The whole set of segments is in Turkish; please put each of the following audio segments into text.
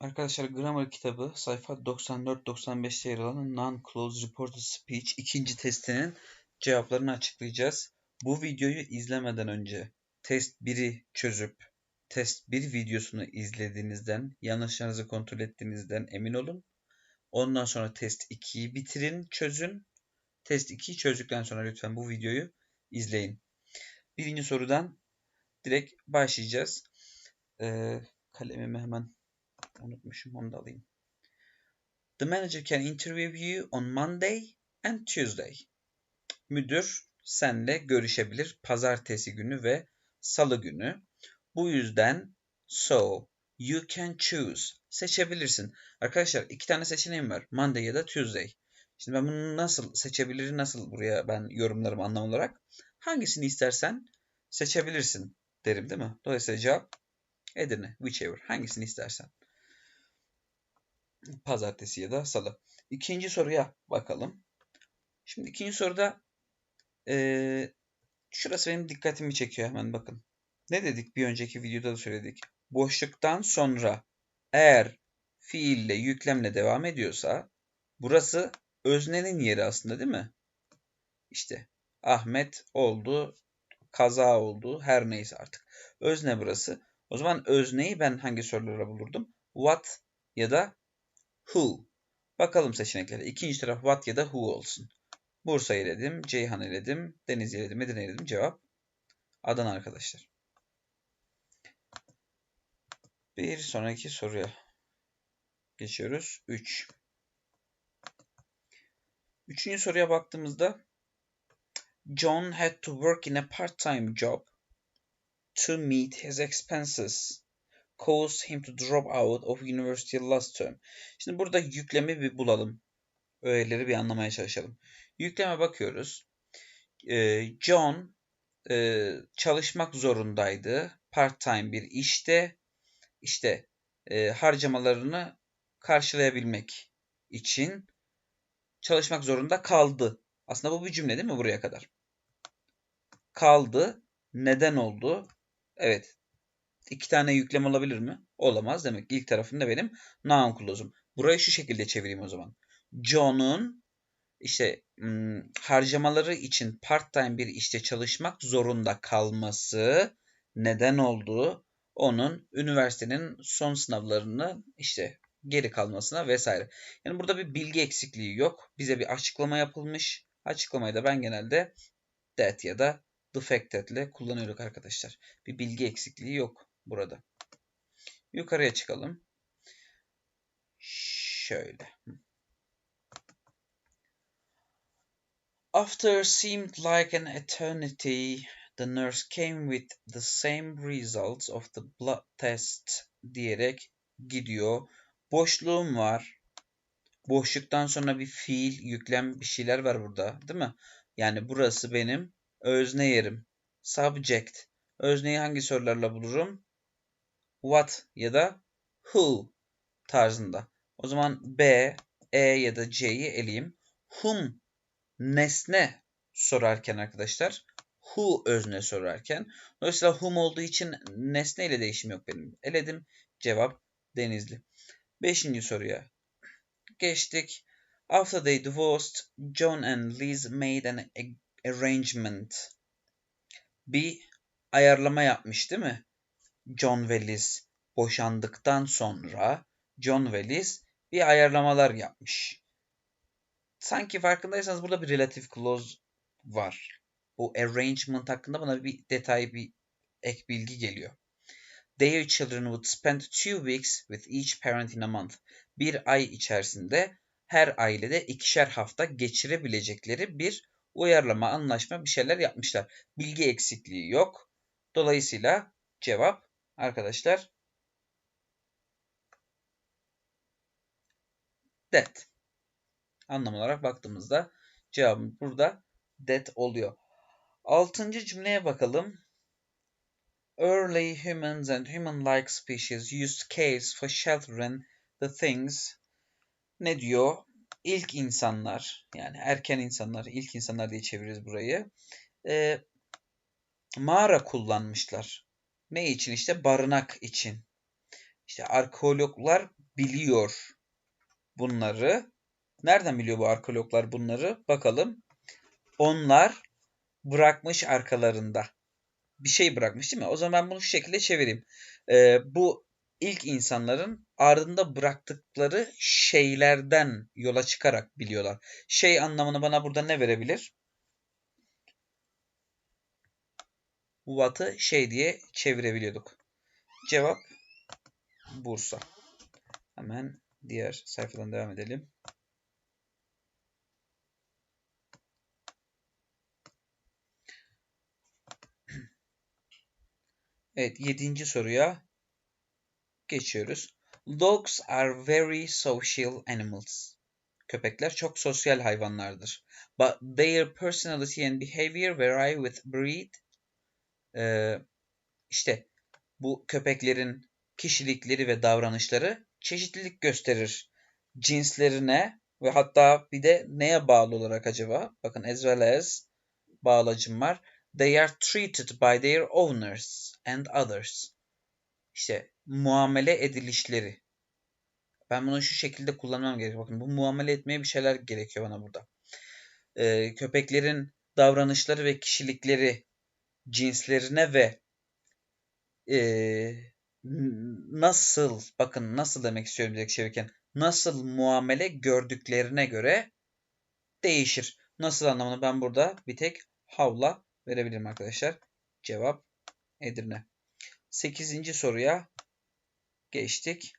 Arkadaşlar grammar kitabı sayfa 94-95'te yer alan Non-Closed Reported Speech ikinci testinin cevaplarını açıklayacağız. Bu videoyu izlemeden önce test 1'i çözüp test 1 videosunu izlediğinizden, yanlışlarınızı kontrol ettiğinizden emin olun. Ondan sonra test 2'yi bitirin, çözün. Test 2'yi çözdükten sonra lütfen bu videoyu izleyin. Birinci sorudan direkt başlayacağız. Ee, kalemimi hemen Unutmuşum onu da alayım. The manager can interview you on Monday and Tuesday. Müdür senle görüşebilir pazartesi günü ve salı günü. Bu yüzden so you can choose. Seçebilirsin. Arkadaşlar iki tane seçeneğim var. Monday ya da Tuesday. Şimdi ben bunu nasıl seçebilirim, nasıl buraya ben yorumlarım anlam olarak. Hangisini istersen seçebilirsin derim değil mi? Dolayısıyla cevap Edirne. Whichever. Hangisini istersen. Pazartesi ya da salı. İkinci soruya bakalım. Şimdi ikinci soruda ee, şurası benim dikkatimi çekiyor hemen bakın. Ne dedik bir önceki videoda da söyledik. Boşluktan sonra eğer fiille yüklemle devam ediyorsa burası öznenin yeri aslında değil mi? İşte Ahmet oldu, kaza oldu, her neyse artık. Özne burası. O zaman özneyi ben hangi sorulara bulurdum? What ya da who. Bakalım seçeneklere. İkinci taraf what ya da who olsun. Bursa eledim, Ceyhan eledim, Deniz eledim, Edirne eledim. Cevap Adana arkadaşlar. Bir sonraki soruya geçiyoruz. 3. Üçüncü soruya baktığımızda John had to work in a part-time job to meet his expenses caused him to drop out of university last term. Şimdi burada yüklemi bir bulalım. Öğeleri bir anlamaya çalışalım. Yükleme bakıyoruz. Ee, John e, çalışmak zorundaydı. Part-time bir işte. İşte e, harcamalarını karşılayabilmek için çalışmak zorunda kaldı. Aslında bu bir cümle değil mi buraya kadar? Kaldı. Neden oldu? Evet iki tane yüklem olabilir mi? Olamaz. Demek ki ilk tarafında benim noun clause'um. Burayı şu şekilde çevireyim o zaman. John'un işte hmm, harcamaları için part-time bir işte çalışmak zorunda kalması neden olduğu onun üniversitenin son sınavlarını işte geri kalmasına vesaire. Yani burada bir bilgi eksikliği yok. Bize bir açıklama yapılmış. Açıklamayı da ben genelde that ya da the fact kullanıyoruz arkadaşlar. Bir bilgi eksikliği yok burada. Yukarıya çıkalım. Şöyle. After seemed like an eternity, the nurse came with the same results of the blood test diyerek gidiyor. Boşluğum var. Boşluktan sonra bir fiil, yüklem bir şeyler var burada. Değil mi? Yani burası benim özne yerim. Subject. Özneyi hangi sorularla bulurum? What ya da who tarzında. O zaman B, E ya da C'yi eleyeyim. Whom nesne sorarken arkadaşlar who özne sorarken. Dolayısıyla whom olduğu için nesne ile değişim yok benim. Eledim. Cevap Denizli. Beşinci soruya geçtik. After they divorced, John and Liz made an arrangement. Bir ayarlama yapmış değil mi? John Liz boşandıktan sonra John Liz bir ayarlamalar yapmış. Sanki farkındaysanız burada bir relative clause var. Bu arrangement hakkında bana bir detay, bir ek bilgi geliyor. Their children would spend two weeks with each parent in a month. Bir ay içerisinde her ailede ikişer hafta geçirebilecekleri bir uyarlama, anlaşma bir şeyler yapmışlar. Bilgi eksikliği yok. Dolayısıyla cevap arkadaşlar that. Anlam olarak baktığımızda cevabımız burada that oluyor. Altıncı cümleye bakalım. Early humans and human-like species used caves for sheltering the things. Ne diyor? İlk insanlar, yani erken insanlar, ilk insanlar diye çeviririz burayı. E, mağara kullanmışlar. Ne için? İşte barınak için. İşte arkeologlar biliyor bunları. Nereden biliyor bu arkeologlar bunları? Bakalım. Onlar bırakmış arkalarında. Bir şey bırakmış değil mi? O zaman ben bunu şu şekilde çevireyim. Ee, bu ilk insanların ardında bıraktıkları şeylerden yola çıkarak biliyorlar. Şey anlamını bana burada ne verebilir? Watt'ı şey diye çevirebiliyorduk. Cevap Bursa. Hemen diğer sayfadan devam edelim. Evet, yedinci soruya geçiyoruz. Dogs are very social animals. Köpekler çok sosyal hayvanlardır. But their personality and behavior vary with breed. Ee, işte bu köpeklerin kişilikleri ve davranışları çeşitlilik gösterir. Cinslerine ve hatta bir de neye bağlı olarak acaba? Bakın as well as bağlacım var. They are treated by their owners and others. İşte muamele edilişleri. Ben bunu şu şekilde kullanmam gerekiyor. Bakın bu muamele etmeye bir şeyler gerekiyor bana burada. Ee, köpeklerin davranışları ve kişilikleri cinslerine ve e, nasıl bakın nasıl demek istiyorum direkt çevirirken nasıl muamele gördüklerine göre değişir. Nasıl anlamını ben burada bir tek havla verebilirim arkadaşlar. Cevap Edirne. Sekizinci soruya geçtik.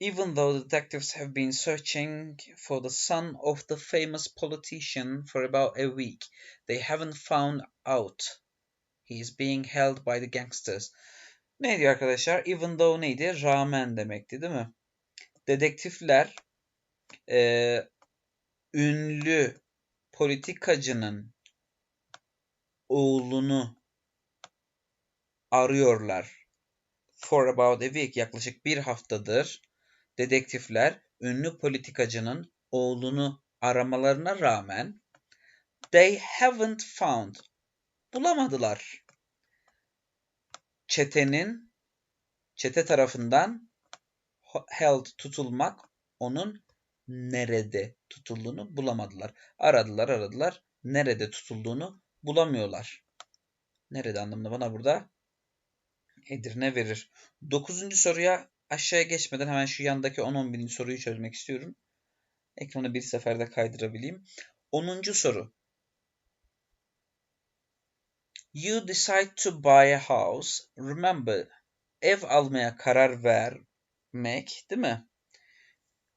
Even though detectives have been searching for the son of the famous politician for about a week, they haven't found out. He is being held by the gangsters. Ne diyor arkadaşlar? Even though neydi? Rağmen demekti değil mi? Dedektifler e, ünlü politikacının oğlunu arıyorlar. For about a week yaklaşık bir haftadır dedektifler ünlü politikacının oğlunu aramalarına rağmen they haven't found bulamadılar. Çetenin çete tarafından held tutulmak onun nerede tutulduğunu bulamadılar. Aradılar aradılar nerede tutulduğunu bulamıyorlar. Nerede anlamında bana burada Edirne verir. Dokuzuncu soruya aşağıya geçmeden hemen şu yandaki 10-11. soruyu çözmek istiyorum. Ekranı bir seferde kaydırabileyim. 10. soru. You decide to buy a house. Remember, ev almaya karar vermek, değil mi?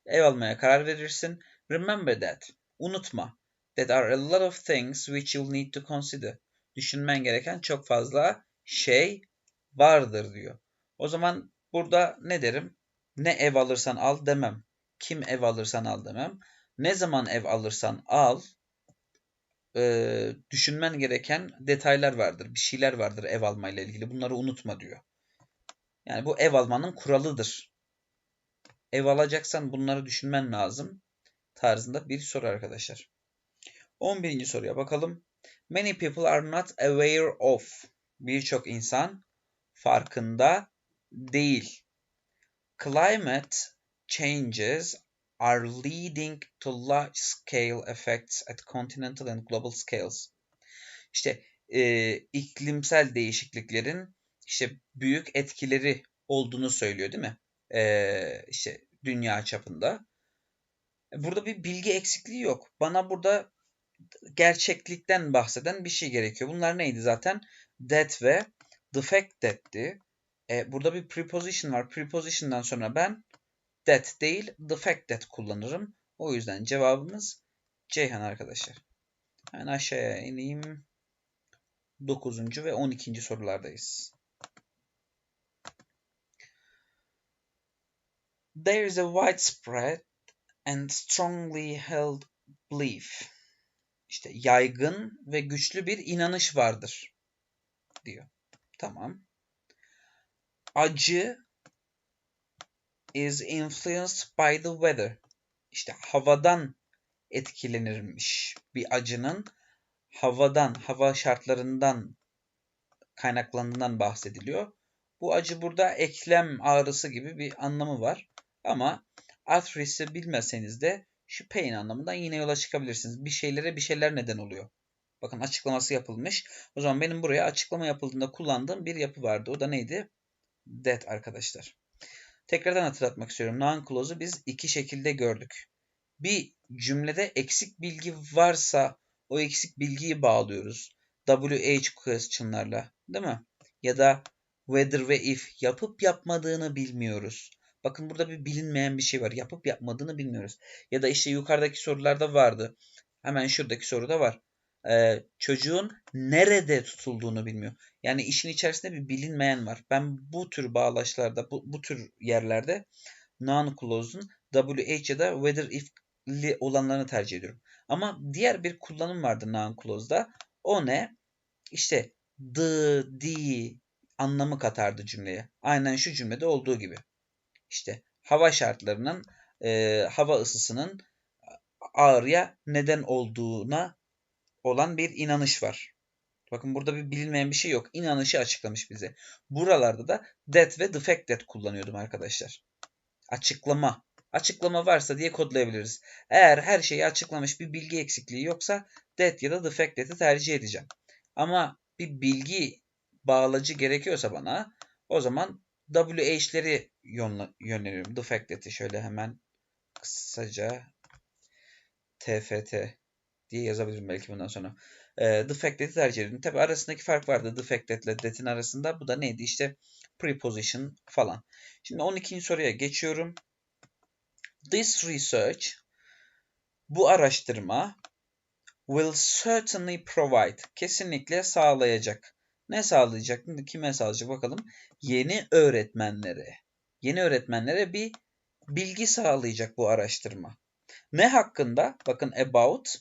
Ev almaya karar verirsin. Remember that. Unutma. That are a lot of things which you'll need to consider. Düşünmen gereken çok fazla şey vardır diyor. O zaman burada ne derim? Ne ev alırsan al demem. Kim ev alırsan al demem. Ne zaman ev alırsan al e, düşünmen gereken detaylar vardır. Bir şeyler vardır ev almayla ilgili. Bunları unutma diyor. Yani bu ev almanın kuralıdır. Ev alacaksan bunları düşünmen lazım. Tarzında bir soru arkadaşlar. 11. soruya bakalım. Many people are not aware of. Birçok insan farkında değil. Climate changes are leading to large scale effects at continental and global scales. İşte e, iklimsel değişikliklerin işte büyük etkileri olduğunu söylüyor değil mi? E, işte dünya çapında. Burada bir bilgi eksikliği yok. Bana burada gerçeklikten bahseden bir şey gerekiyor. Bunlar neydi zaten? That ve the fact that'ti. E, burada bir preposition var. Preposition'dan sonra ben that değil the fact that kullanırım. O yüzden cevabımız Ceyhan arkadaşlar. Hemen aşağıya ineyim. 9. ve 12. sorulardayız. There is a widespread and strongly held belief. İşte yaygın ve güçlü bir inanış vardır diyor. Tamam. Acı is influenced by the weather. İşte havadan etkilenirmiş. Bir acının havadan, hava şartlarından kaynaklandığından bahsediliyor. Bu acı burada eklem ağrısı gibi bir anlamı var. Ama arthritis'i bilmeseniz de şu pain anlamından yine yola çıkabilirsiniz. Bir şeylere bir şeyler neden oluyor. Bakın açıklaması yapılmış. O zaman benim buraya açıklama yapıldığında kullandığım bir yapı vardı. O da neydi? That arkadaşlar. Tekrardan hatırlatmak istiyorum. Noun clause'u biz iki şekilde gördük. Bir cümlede eksik bilgi varsa o eksik bilgiyi bağlıyoruz. WH question'larla değil mi? Ya da whether ve if yapıp yapmadığını bilmiyoruz. Bakın burada bir bilinmeyen bir şey var. Yapıp yapmadığını bilmiyoruz. Ya da işte yukarıdaki sorularda vardı. Hemen şuradaki soruda var. Ee, çocuğun nerede tutulduğunu bilmiyor. Yani işin içerisinde bir bilinmeyen var. Ben bu tür bağlaçlarda, bu, bu tür yerlerde noun clause'un WH ya da whether if'li olanlarını tercih ediyorum. Ama diğer bir kullanım vardı noun clause'da. O ne? İşte the, the anlamı katardı cümleye. Aynen şu cümlede olduğu gibi. İşte hava şartlarının, e, hava ısısının ağrıya neden olduğuna olan bir inanış var. Bakın burada bir bilinmeyen bir şey yok. İnanışı açıklamış bize. Buralarda da that ve the fact that kullanıyordum arkadaşlar. Açıklama. Açıklama varsa diye kodlayabiliriz. Eğer her şeyi açıklamış bir bilgi eksikliği yoksa that ya da the fact that'i tercih edeceğim. Ama bir bilgi bağlacı gerekiyorsa bana o zaman WH'leri yönleniyorum. The fact that'i şöyle hemen kısaca TFT diye yazabilirim belki bundan sonra. the fact that'i tercih ediyorum. Tabi arasındaki fark vardı. The fact that ile that'in arasında. Bu da neydi? İşte preposition falan. Şimdi 12. soruya geçiyorum. This research bu araştırma will certainly provide kesinlikle sağlayacak. Ne sağlayacak? Kime sağlayacak bakalım. Yeni öğretmenlere. Yeni öğretmenlere bir bilgi sağlayacak bu araştırma. Ne hakkında? Bakın about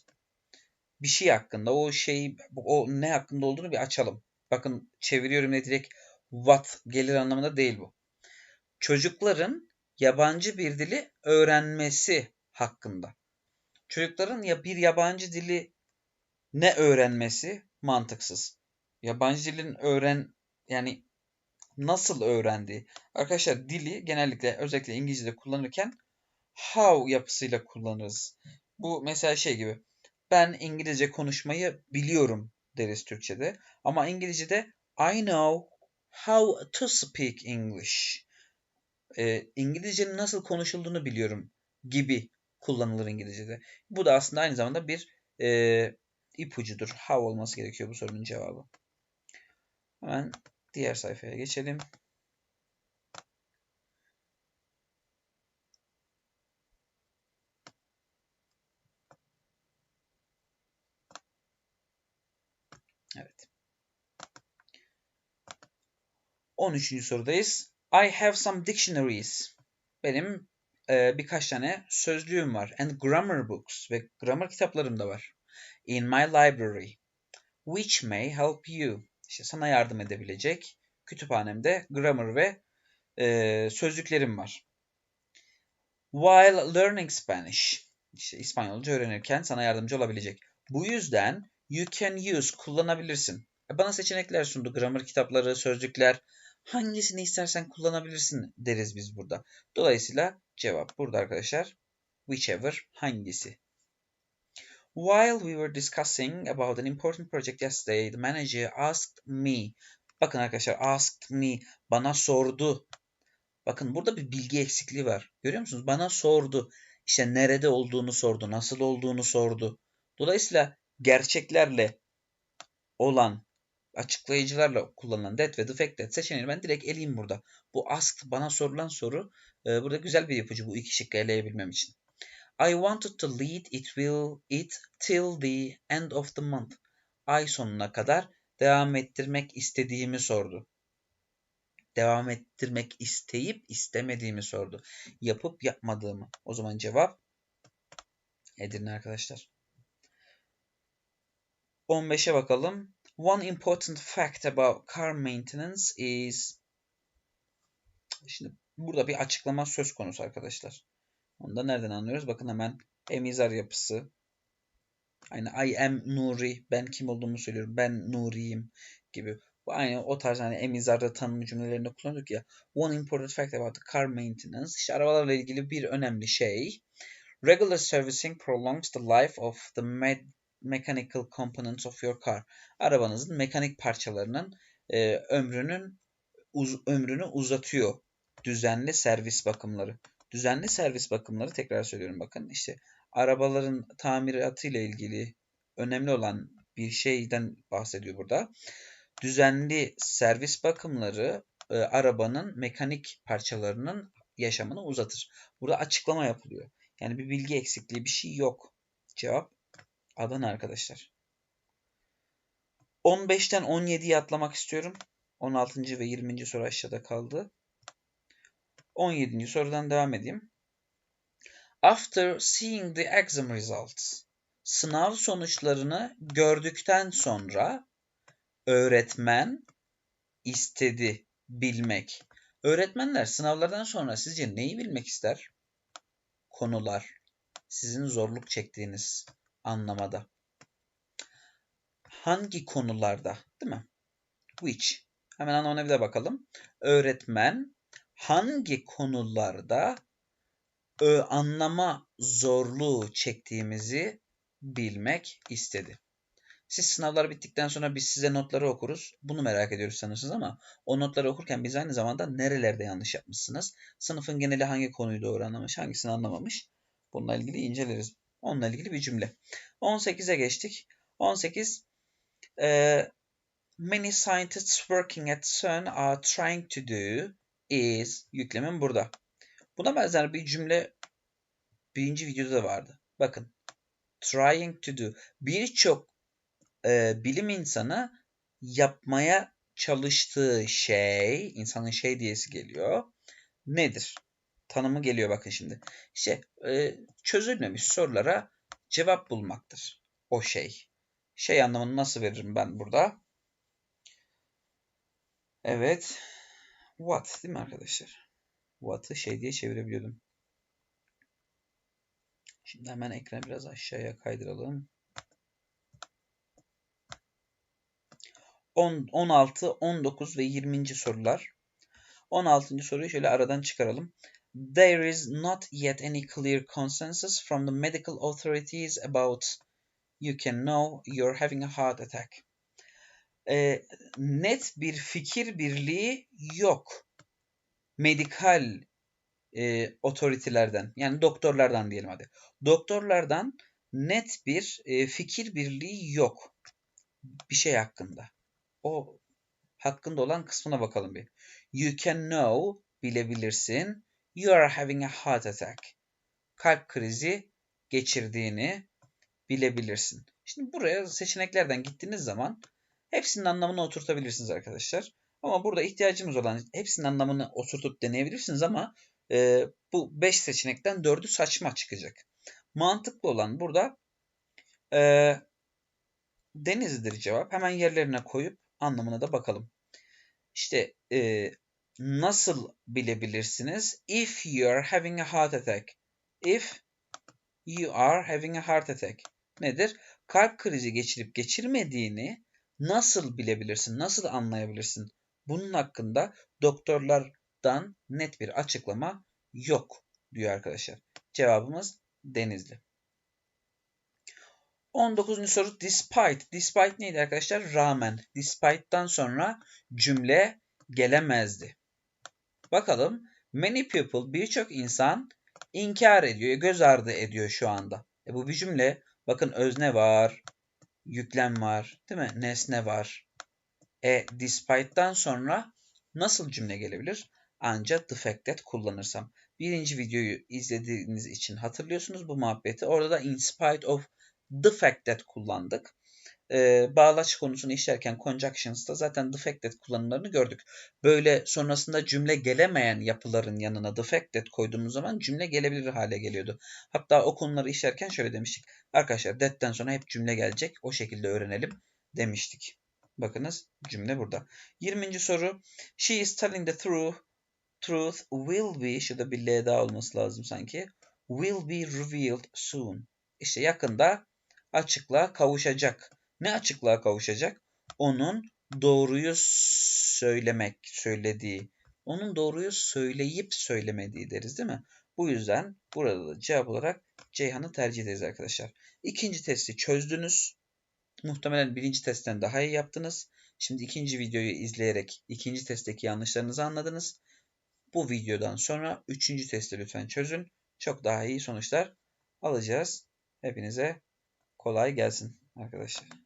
bir şey hakkında. O şey o ne hakkında olduğunu bir açalım. Bakın çeviriyorum ne direkt what gelir anlamında değil bu. Çocukların yabancı bir dili öğrenmesi hakkında. Çocukların ya bir yabancı dili ne öğrenmesi mantıksız. Yabancı dilin öğren yani nasıl öğrendiği. Arkadaşlar dili genellikle özellikle İngilizce'de kullanırken how yapısıyla kullanırız. Bu mesela şey gibi. Ben İngilizce konuşmayı biliyorum deriz Türkçe'de. Ama İngilizce'de I know how to speak English. Ee, İngilizcenin nasıl konuşulduğunu biliyorum gibi kullanılır İngilizce'de. Bu da aslında aynı zamanda bir e, ipucudur. How olması gerekiyor bu sorunun cevabı. Hemen diğer sayfaya geçelim. 13. sorudayız. I have some dictionaries. Benim e, birkaç tane sözlüğüm var. And grammar books ve grammar kitaplarım da var. In my library. Which may help you. İşte sana yardım edebilecek kütüphanemde grammar ve e, sözlüklerim var. While learning Spanish. İşte İspanyolca öğrenirken sana yardımcı olabilecek. Bu yüzden you can use kullanabilirsin. Bana seçenekler sundu. Grammar kitapları, sözlükler. Hangisini istersen kullanabilirsin deriz biz burada. Dolayısıyla cevap burada arkadaşlar. Whichever hangisi. While we were discussing about an important project yesterday, the manager asked me. Bakın arkadaşlar asked me bana sordu. Bakın burada bir bilgi eksikliği var. Görüyor musunuz? Bana sordu. İşte nerede olduğunu sordu, nasıl olduğunu sordu. Dolayısıyla gerçeklerle olan açıklayıcılarla kullanılan that ve the fact that seçeneğini ben direkt eleyim burada. Bu asked bana sorulan soru e, burada güzel bir yapıcı bu iki şıkkı eleyebilmem için. I wanted to lead it will it till the end of the month. Ay sonuna kadar devam ettirmek istediğimi sordu. Devam ettirmek isteyip istemediğimi sordu. Yapıp yapmadığımı. O zaman cevap Edirne arkadaşlar. 15'e bakalım. One important fact about car maintenance is Şimdi burada bir açıklama söz konusu arkadaşlar. Onu da nereden anlıyoruz? Bakın hemen emizar yapısı. Aynı I am Nuri. Ben kim olduğumu söylüyorum. Ben Nuri'yim gibi. Bu aynı o tarz hani emizarda tanım cümlelerinde kullanıyorduk ya. One important fact about the car maintenance. İşte arabalarla ilgili bir önemli şey. Regular servicing prolongs the life of the mechanical components of your car. Arabanızın mekanik parçalarının e, ömrünün uz, ömrünü uzatıyor. Düzenli servis bakımları. Düzenli servis bakımları tekrar söylüyorum bakın işte arabaların tamiratı ile ilgili önemli olan bir şeyden bahsediyor burada. Düzenli servis bakımları e, arabanın mekanik parçalarının yaşamını uzatır. Burada açıklama yapılıyor. Yani bir bilgi eksikliği bir şey yok. Cevap Adana arkadaşlar. 15'ten 17'ye atlamak istiyorum. 16. ve 20. soru aşağıda kaldı. 17. sorudan devam edeyim. After seeing the exam results. Sınav sonuçlarını gördükten sonra öğretmen istedi bilmek. Öğretmenler sınavlardan sonra sizce neyi bilmek ister? Konular. Sizin zorluk çektiğiniz anlamada. Hangi konularda? Değil mi? Which. Hemen anlamına bir de bakalım. Öğretmen hangi konularda ö, anlama zorluğu çektiğimizi bilmek istedi. Siz sınavlar bittikten sonra biz size notları okuruz. Bunu merak ediyoruz sanırsınız ama o notları okurken biz aynı zamanda nerelerde yanlış yapmışsınız? Sınıfın geneli hangi konuyu doğru anlamış, hangisini anlamamış? Bununla ilgili inceleriz. Onunla ilgili bir cümle. 18'e geçtik. 18 e, Many scientists working at CERN are trying to do is yüklemim burada. Buna benzer bir cümle birinci videoda da vardı. Bakın. Trying to do. Birçok e, bilim insanı yapmaya çalıştığı şey, insanın şey diyesi geliyor. Nedir? Tanımı geliyor bakın şimdi. İşte e, çözülmemiş sorulara cevap bulmaktır. O şey. Şey anlamını nasıl veririm ben burada? Evet. What değil mi arkadaşlar? What'ı şey diye çevirebiliyordum. Şimdi hemen ekranı biraz aşağıya kaydıralım. 10, 16, 19 ve 20. sorular. 16. soruyu şöyle aradan çıkaralım. There is not yet any clear consensus from the medical authorities about you can know you're having a heart attack. E, net bir fikir birliği yok. Medikal e, otoritelerden yani doktorlardan diyelim hadi. Doktorlardan net bir e, fikir birliği yok bir şey hakkında. O hakkında olan kısmına bakalım bir. You can know bilebilirsin. You are having a heart attack. Kalp krizi geçirdiğini bilebilirsin. Şimdi buraya seçeneklerden gittiğiniz zaman hepsinin anlamını oturtabilirsiniz arkadaşlar. Ama burada ihtiyacımız olan hepsinin anlamını oturtup deneyebilirsiniz ama e, bu 5 seçenekten 4'ü saçma çıkacak. Mantıklı olan burada e, Denizli'dir cevap. Hemen yerlerine koyup anlamına da bakalım. İşte e, nasıl bilebilirsiniz? If you are having a heart attack. If you are having a heart attack. Nedir? Kalp krizi geçirip geçirmediğini nasıl bilebilirsin? Nasıl anlayabilirsin? Bunun hakkında doktorlardan net bir açıklama yok diyor arkadaşlar. Cevabımız Denizli. 19. soru despite. Despite neydi arkadaşlar? Rağmen. Despite'dan sonra cümle gelemezdi. Bakalım. Many people birçok insan inkar ediyor, göz ardı ediyor şu anda. E bu bir cümle. Bakın özne var, yüklem var, değil mi? Nesne var. E despite'dan sonra nasıl cümle gelebilir? Ancak the fact that kullanırsam. Birinci videoyu izlediğiniz için hatırlıyorsunuz bu muhabbeti. Orada da in spite of the fact that kullandık. Ee, bağlaç konusunu işlerken conjunctions'ta zaten that kullanımlarını gördük. Böyle sonrasında cümle gelemeyen yapıların yanına that koyduğumuz zaman cümle gelebilir hale geliyordu. Hatta o konuları işlerken şöyle demiştik. Arkadaşlar that'ten sonra hep cümle gelecek. O şekilde öğrenelim demiştik. Bakınız cümle burada. 20. soru. She is telling the truth. Truth will be, şurada bir L daha olması lazım sanki. Will be revealed soon. İşte yakında açıklığa kavuşacak. Ne açıklığa kavuşacak? Onun doğruyu söylemek, söylediği. Onun doğruyu söyleyip söylemediği deriz değil mi? Bu yüzden burada da cevap olarak Ceyhan'ı tercih ederiz arkadaşlar. İkinci testi çözdünüz. Muhtemelen birinci testten daha iyi yaptınız. Şimdi ikinci videoyu izleyerek ikinci testteki yanlışlarınızı anladınız. Bu videodan sonra üçüncü testi lütfen çözün. Çok daha iyi sonuçlar alacağız. Hepinize kolay gelsin arkadaşlar.